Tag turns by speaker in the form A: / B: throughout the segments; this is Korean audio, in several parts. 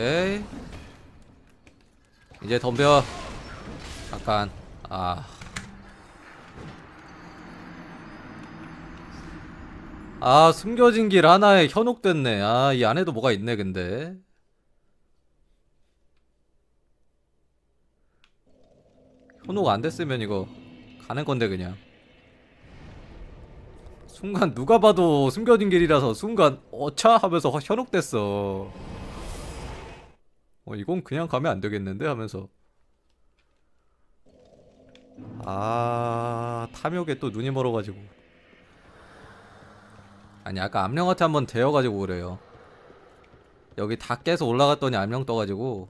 A: 오케이 이제 덤벼 잠깐 아 아, 숨겨진 길 하나에 현혹됐네. 아, 이 안에도 뭐가 있네, 근데. 현혹 안 됐으면 이거 가는 건데, 그냥. 순간 누가 봐도 숨겨진 길이라서 순간 어차 하면서 확 현혹됐어. 어, 이건 그냥 가면 안 되겠는데? 하면서. 아, 탐욕에 또 눈이 멀어가지고. 아니 아까 암령한테 한번 데여가지고 그래요. 여기 다 깨서 올라갔더니 암령 떠가지고.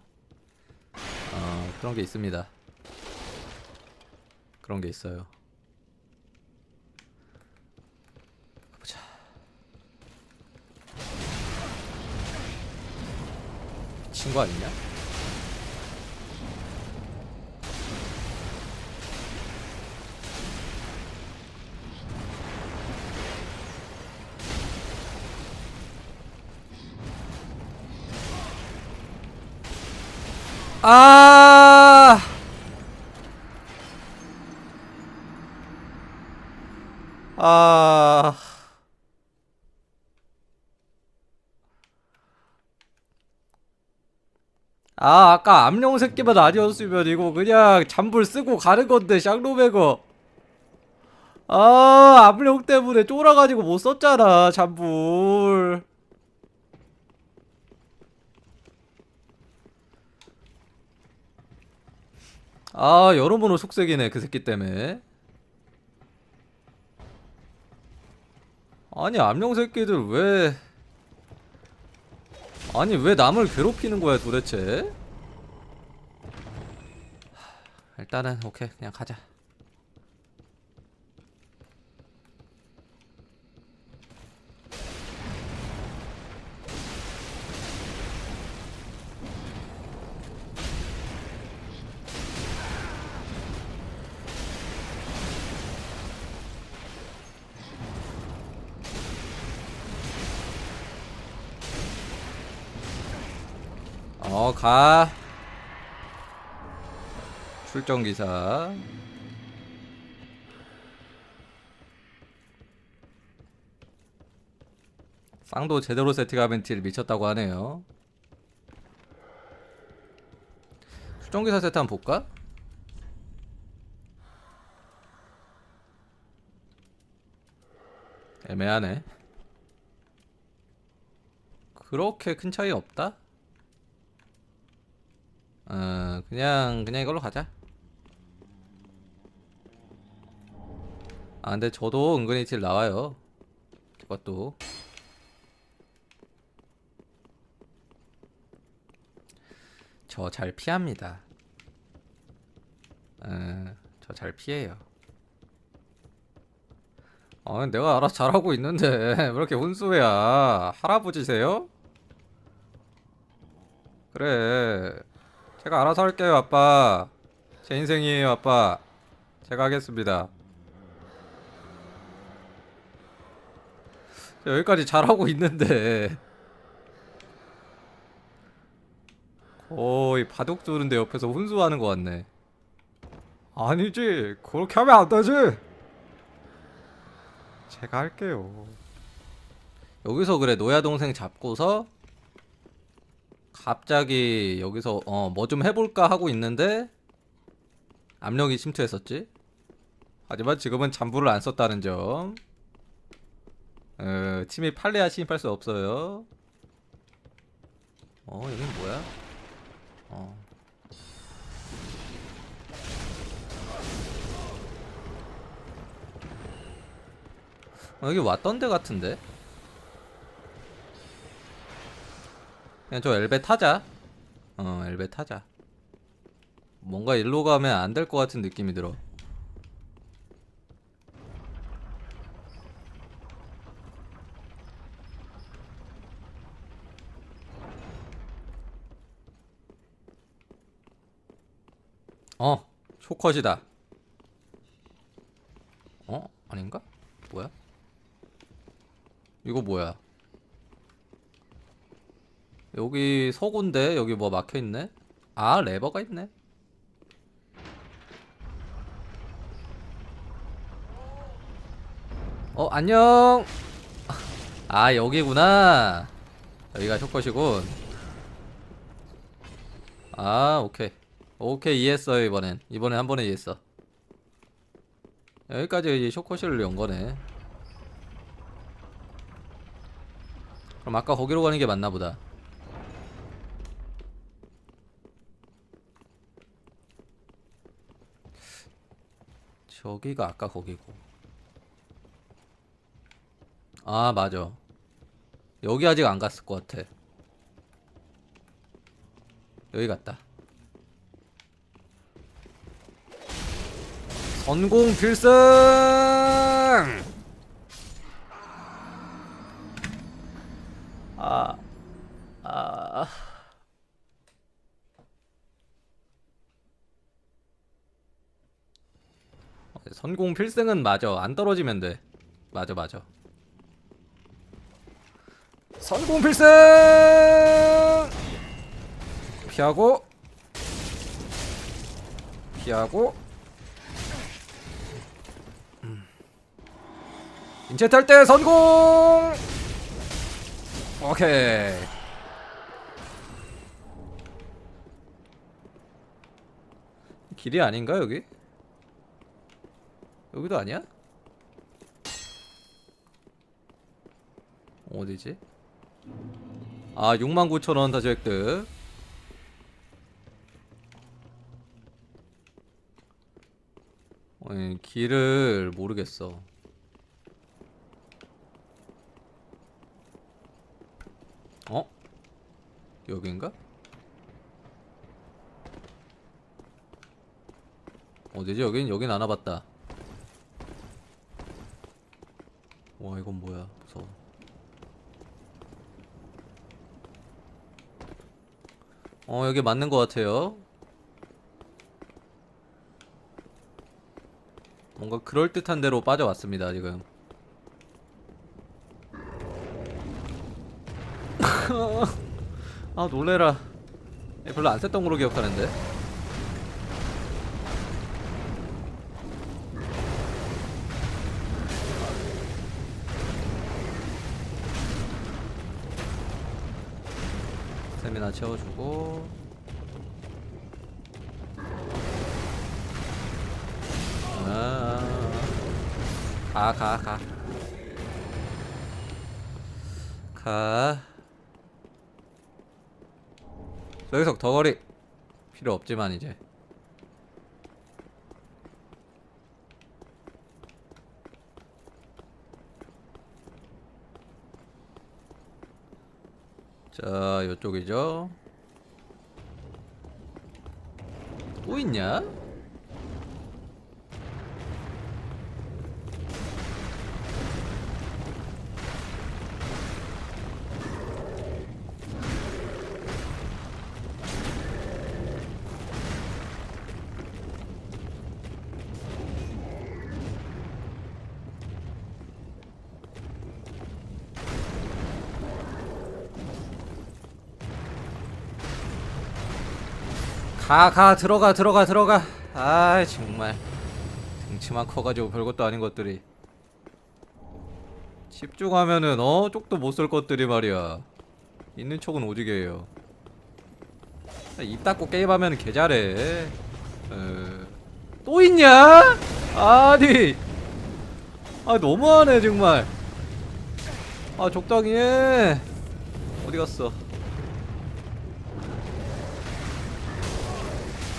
A: 어 그런 게 있습니다. 그런 게 있어요 가보자 미친 거 아니냐? 아! 아. 아, 아까 암령 새끼만 아니었으면 이거 그냥 잠불 쓰고 가는 건데, 샹로베거. 아, 암령 때문에 쫄아가지고 못 썼잖아, 잠불. 아 여러모로 속색이네 그 새끼 때문에 아니 암령 새끼들 왜 아니 왜 남을 괴롭히는 거야 도대체? 하, 일단은 오케이. 그냥 가자 어, 가. 출정 기사. 쌍도 제대로 세팅하면 딜 미쳤다고 하네요. 출정 기사 세트 한번 볼까? 애매하네. 그렇게 큰 차이 없다? 어 그냥 그냥 이걸로 가자. 아 근데 저도 은근히 딜 나와요. 그것도. 저 잘 피합니다. 저잘 피해요. 아 내가 알아서 잘하고 있는데 왜 이렇게 훈수야? 할아버지세요? 그래 제가 알아서 할게요, 아빠. 제 인생이에요, 아빠. 제가 하겠습니다. 저 여기까지 잘하고 있는데. 거의 바둑 두는데 옆에서 훈수하는 것 같네. 아니지. 그렇게 하면 안 되지. 제가 할게요. 여기서 그래, 노야 동생 잡고서 갑자기 여기서 어 뭐 좀 해볼까 하고 있는데 압력이 침투했었지. 하지만 지금은 잠부를 안 썼다는 점. 어, 팀이 팔레야 침입할 수 없어요. 어 여긴 뭐야? 어. 어, 여기 왔던 데 같은데? 그냥 저 엘베 타자. 어, 엘베 타자. 뭔가 일로 가면 안 될 것 같은 느낌이 들어. 어, 쇼컷이다. 어? 아닌가? 뭐야? 이거 뭐야? 여기 서구인데? 여기 뭐 막혀있네? 아 레버가 있네. 어 안녕! 아 여기구나. 여기가 쇼컷이군. 아 오케이. 오케이 이해했어요 이번엔. 이번엔 한 번에 이해했어. 여기까지 이 쇼컷을 연 거네. 그럼 아까 거기로 가는 게 맞나 보다 저기가 아까 거기고. 아 맞아. 여기 아직 안 갔을 것 같아. 여기 갔다. 선공 필승 아, 아. 선공 필승은 맞아. 안 떨어지면 돼. 맞아, 맞아. 선공 필승! 피하고 피하고 음. 인체 탈때 성공! 오케이. 길이 아닌가 여기? 여기도 아니야? 어디지? 아 69,000원 다시 획득 길을 모르겠어 어? 여긴가? 어디지? 여긴 여긴 안 와봤다. 와 이건 뭐야? 무서워. 어 여기 맞는 것 같아요. 뭔가 그럴 듯한 대로 빠져왔습니다 지금. 아 놀래라. 얘 별로 안 셌던 걸로 기억하는데. 채워주고 아, 가, 가, 가. 가. 여기서 더 거리 필요 없지만 이제 자 이쪽이죠 또 있냐? 가, 가, 들어가, 들어가, 들어가. 아, 정말. 등치만 커가지고 별것도 아닌 것들이. 집중하면은, 어, 쪽도 못 쓸 것들이 말이야. 있는 척은 오지게 해요. 입 닫고 게임하면 개 잘해. 어... 또 있냐? 아니. 아, 너무하네, 정말. 아, 적당히 해. 어디 갔어?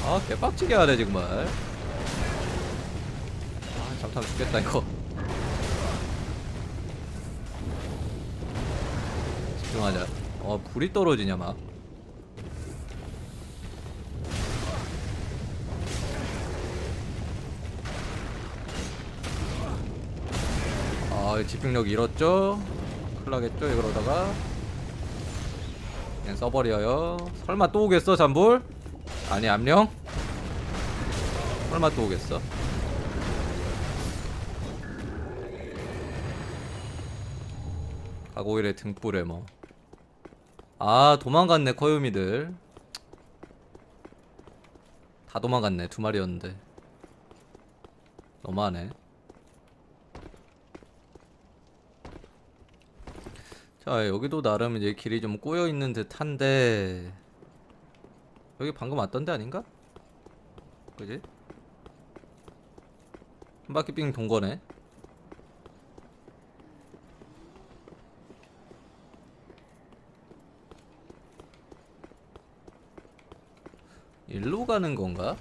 A: 아 개빡치게 하네 정말 아 잠깐 죽겠다 이거 집중하자 어 불이 떨어지냐 막 아, 집중력 잃었죠? 큰일 나겠죠, 이러다가. 그냥 써버려요. 설마 또 오겠어, 잠불? 아니, 암령? 설마 또 오겠어? 가고일의 등불에 뭐. 아 도망갔네 코요미들 다 도망갔네 두 마리였는데 너무하네 자 여기도 나름 이제 길이 좀 꼬여 있는 듯한데 여기 방금 왔던 데 아닌가? 그지? 한 바퀴 삥 동거네 일로 가는 건가?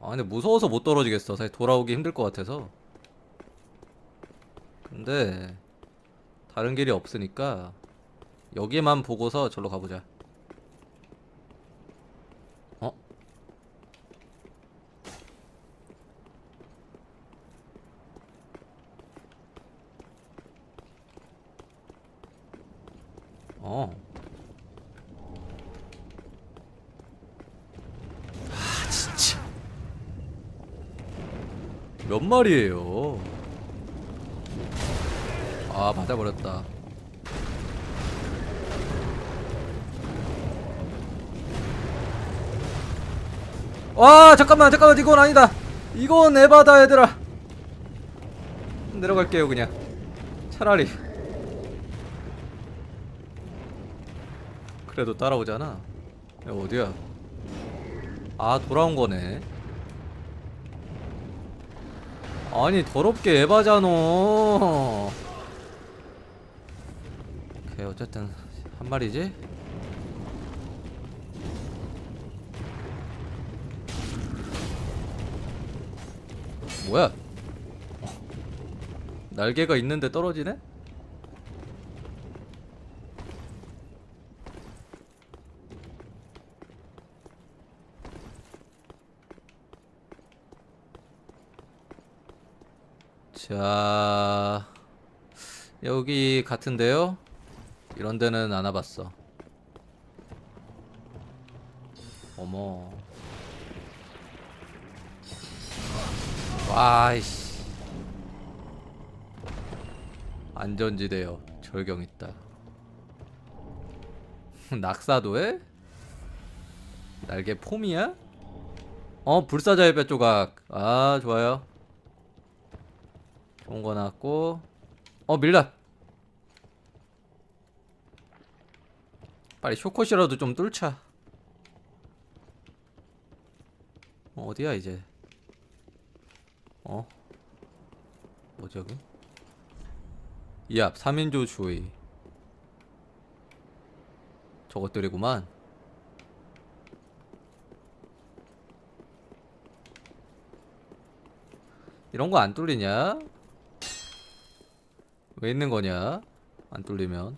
A: 아 근데 무서워서 못 떨어지겠어 사실 돌아오기 힘들 것 같아서 근데 다른 길이 없으니까 여기만 보고서 절로 가보자 어? 어 진짜 몇 마리예요? 아 맞아버렸다. 와 잠깐만 잠깐만 이건 아니다. 이건 에바다 얘들아. 내려갈게요 그냥. 차라리. 그래도 따라오잖아. 야, 어디야? 아 돌아온 거네 아니 더럽게 에바잖아 오케이 어쨌든 한 마리지 뭐야 어. 날개가 있는데 떨어지네? 자 여기 같은데요? 이런 데는 안 와봤어. 어머. 와이씨. 안전지대요. 절경 있다. 낙사도에? 날개 폼이야? 어 불사자의 뼈 조각. 아 좋아요 좋은 거 나왔고. 어 밀라 빨리 쇼컷이라도 좀 뚫자. 어, 어디야 이제? 어? 뭐지 여기? 이앞 3인조 주의. 저것들이구만. 이런 거 안 뚫리냐? 왜 있는 거냐? 안 뚫리면.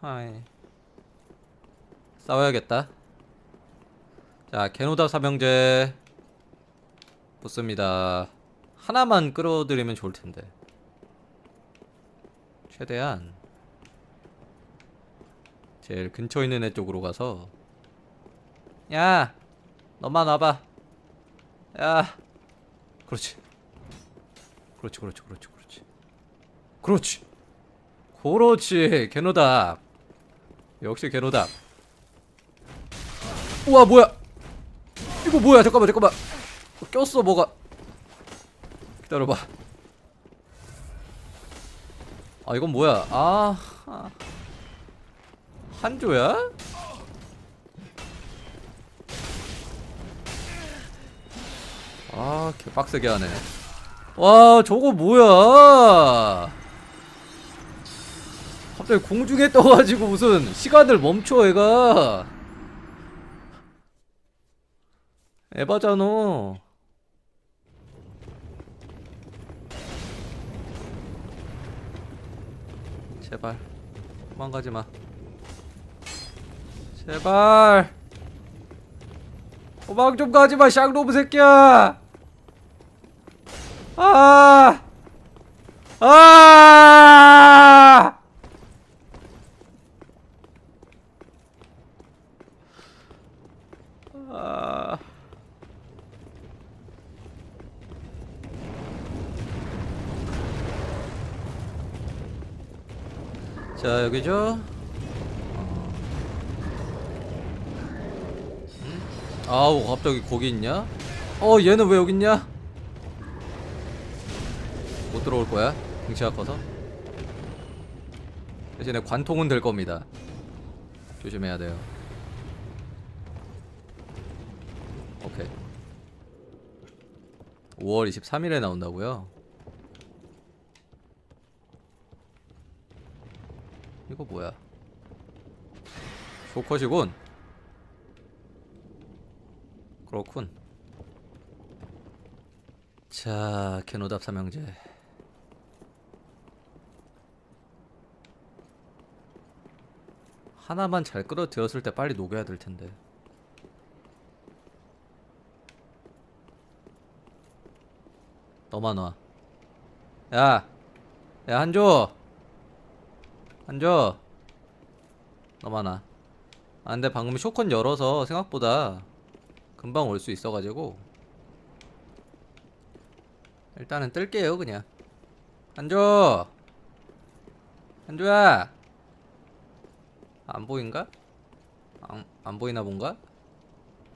A: 하이. 싸워야겠다. 자, 개노다 사명제 붙습니다. 하나만 끌어들이면 좋을 텐데. 최대한 제일 근처에 있는 애 쪽으로 가서 야, 너만 와봐. 야 그렇지. 그렇지 그렇지 그렇지 그렇지. 그렇지. 그렇지 개노답. 역시 개노답. 우와 뭐야? 이거 뭐야? 잠깐만 잠깐만. 꼈어 뭐가? 기다려봐. 아 이건 뭐야? 아 아. 한조야? 아, 개 빡세게 하네. 와, 저거 뭐야? 갑자기 공중에 떠가지고 무슨 시간을 멈춰, 애가. 에바잖아. 제발. 도망가지 마. 제발. 도망 좀 가지 마, 샹로브 새끼야! 아! 아! 아! 자, 여기죠? 어. 음? 아우, 갑자기 거기 있냐? 어, 얘는 왜 여기 있냐? 못 들어올 거야 등치가 커서 대신에 관통은 될 겁니다 조심해야 돼요 오케이 5월 23일에 나온다고요? 이거 뭐야? 쇼컷이군. 그렇군. 자, 캐노답 삼형제. 하나만 잘 끌어들였을 때 빨리 녹여야 될 텐데. 너만 와. 야, 야 한조, 한조. 너만 와. 아 근데 방금 쇼컨 열어서 생각보다 금방 올 수 있어가지고 일단은 뜰게요 그냥. 한조, 한조야. 안 보인가? 안, 안 보이나 본가?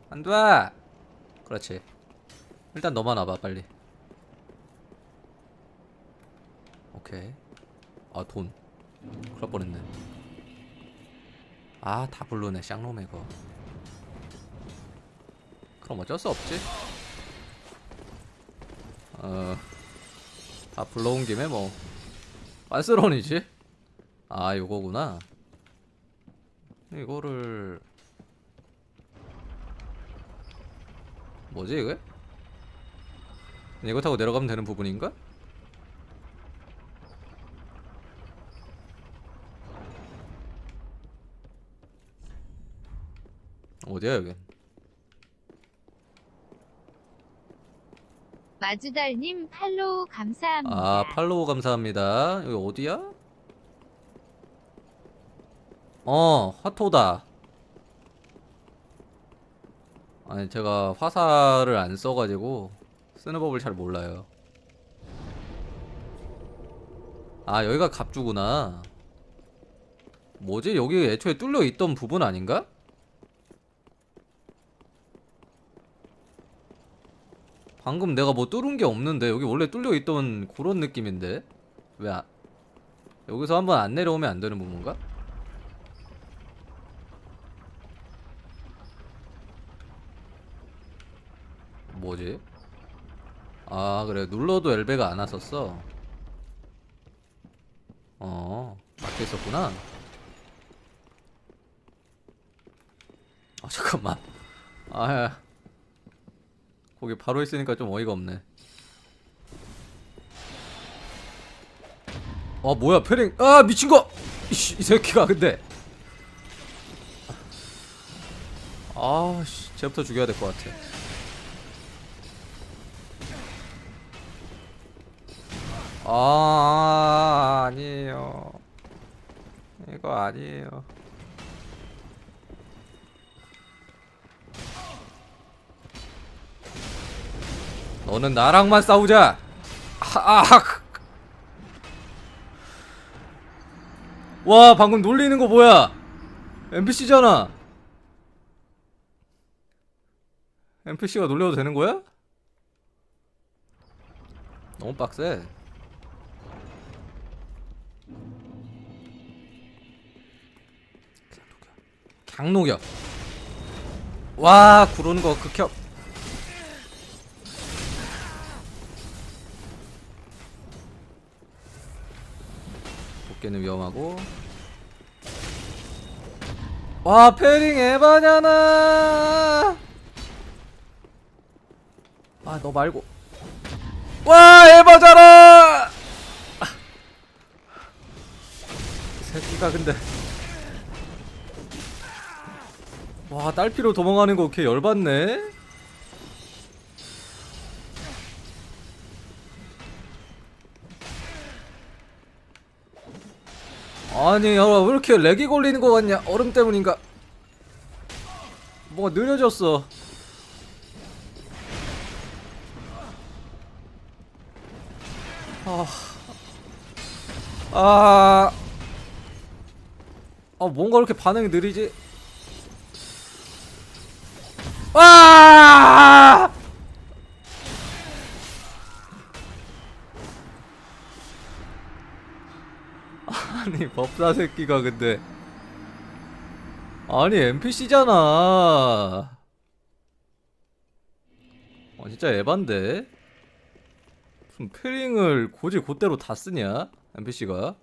A: 한조야. 그렇지. 일단 너만 와봐 빨리. 오케이. 아, 돈. 날 뻔했네. 아, 다 불르네, 쌍놈의 거. 그럼 어쩔 수 없지. 어, 다 불러온 김에 뭐, 빤스런이지? 아, 요거구나. 이거를, 뭐지, 이게? 이거 타고 내려가면 되는 부분인가? 어디야 여긴?
B: 마주달님 팔로우 감사합니다.
A: 아 팔로우 감사합니다. 여기 어디야? 어 화토다. 아니 제가 화살을 안 써가지고 쓰는 법을 잘 몰라요. 아 여기가 갑주구나. 뭐지 여기 애초에 뚫려 있던 부분 아닌가? 방금 내가 뭐 뚫은 게 없는데 여기 원래 뚫려 있던 그런 느낌인데 왜 아, 여기서 한번 안 내려오면 안 되는 부분가? 뭐지? 아 그래. 눌러도 엘베가 안 왔었어. 어 막혀 있었구나. 아 잠깐만. 아 거기 바로 있으니까 좀 어이가 없네. 아 뭐야 페링. 아 미친 거! 이씨, 이 새끼가 근데. 아씨 쟤부터 죽여야 될 것 같아. 아 아니에요. 이거 아니에요. 너는 나랑만 싸우자. 아, 아. 와, 방금 놀리는 거 뭐야? NPC잖아. NPC가 놀려도 되는 거야? 너무 빡세. 강녹여. 와, 구르는 거 극혐. 도깨는 위험하고. 와 페링 에바냐나! 아 너 말고. 와 에바잖아 새끼가 근데 와 딸피로 도망가는 거걔 열받네? 아니 야, 왜 이렇게 렉이 걸리는 거 같냐? 얼음 때문인가? 뭐가 느려졌어. 아, 아, 아 뭔가 이렇게 반응이 느리지? 와! 아니 법사 새끼가 근데 아니 NPC잖아. 어 진짜 에반데. 무슨 패링을 고지 곧대로 다 쓰냐? NPC가.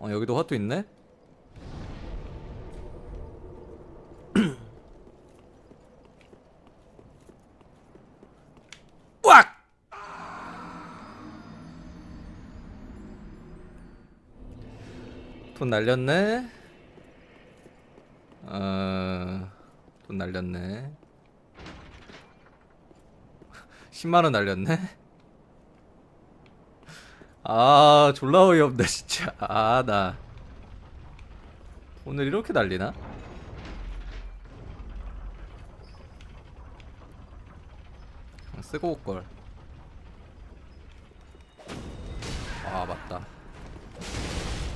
A: 어 여기도 화투 있네. 돈 날렸네. 어, 돈 날렸네. 10만 원 날렸네. 아, 졸라 어이없네 진짜. 아, 나 오늘 이렇게 날리나? 쓰고 올 걸. 아, 맞다.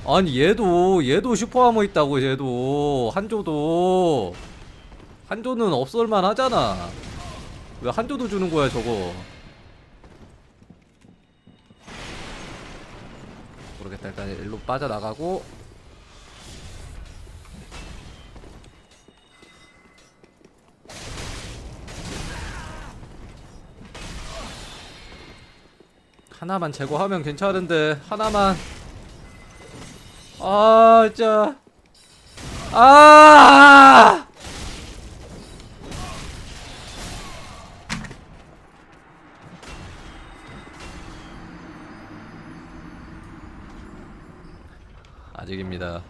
A: 아니 얘도 얘도 슈퍼하머 있다고 얘도. 한조도. 한조는 없을만 하잖아. 왜 한조도 주는 거야 저거? 모르겠다. 일단 일로 빠져나가고. 하나만 제거하면 괜찮은데 하나만 아, 진짜. 아! 아직입니다.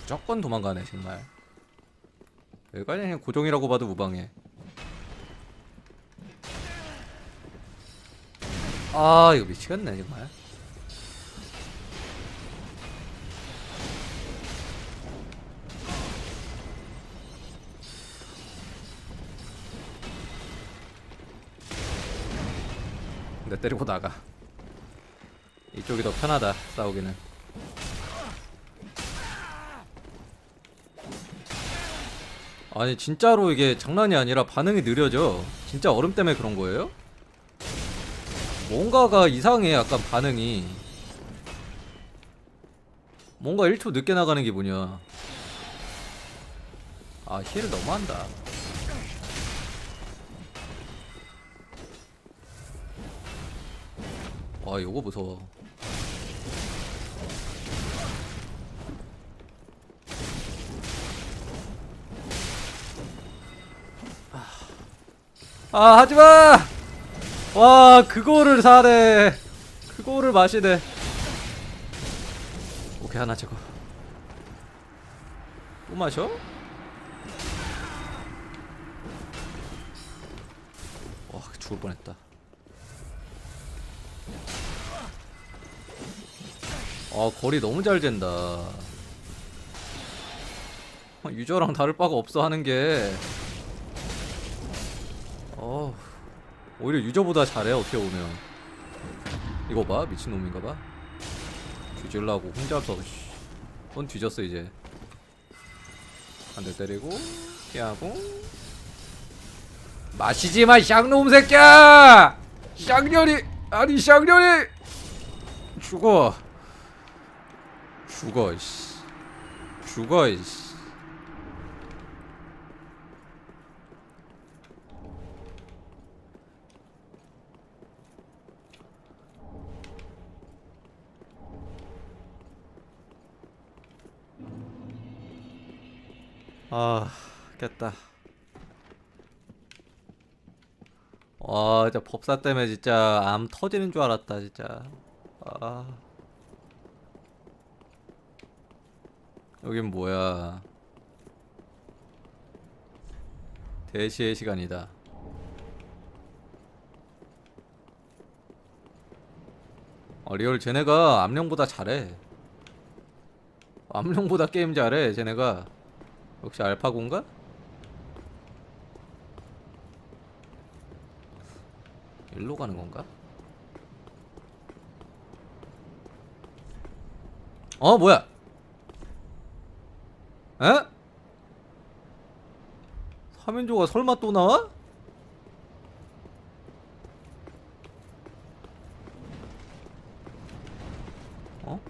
A: 무조건 도망가네, 정말. 여기까지 그냥 고정이라고 봐도 무방해. 아 이거 미치겠네 정말. 내 때리고 나가. 이쪽이 더 편하다 싸우기는. 아니 진짜로 이게 장난이 아니라 반응이 느려져. 진짜 얼음 때문에 그런 거예요? 뭔가가 이상해 약간 반응이. 뭔가 1초 늦게 나가는 기분이야. 아 힐을 너무한다. 와 요거 무서워. 아 하지마 와 그거를 사네. 그거를 마시네. 오케이 하나 제거. 또 마셔? 와 죽을 뻔했다. 아 거리 너무 잘 잰다. 아, 유저랑 다를 바가 없어 하는 게. 어. 오히려 유저보다 잘해 어떻게 보면. 이거 봐 미친놈인가 봐. 뒤질라고 혼자서 씨. 넌 뒤졌어 이제. 한 대 때리고 피하고. 마시지마 쌍놈 새끼야! 쌍년이 아니 쌍년이! 죽어. 죽어 이씨. 죽어 이씨 아, 깼다. 와, 진짜 법사 때문에 진짜 암 터지는 줄 알았다, 진짜. 아. 여긴 뭐야? 대시의 시간이다. 어, 리얼 쟤네가 암령보다 잘해. 암령보다 게임 잘해, 쟤네가. 역시 알파고인가? 일로 가는 건가? 어 뭐야? 에? 3인조가 설마 또 나와? 어?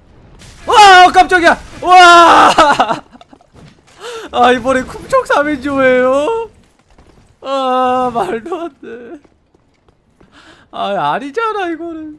A: 와 깜짝이야! 와! 아 이번에 쿰척 3인조예요? 아 말도 안 돼. 아 아니잖아 이거는.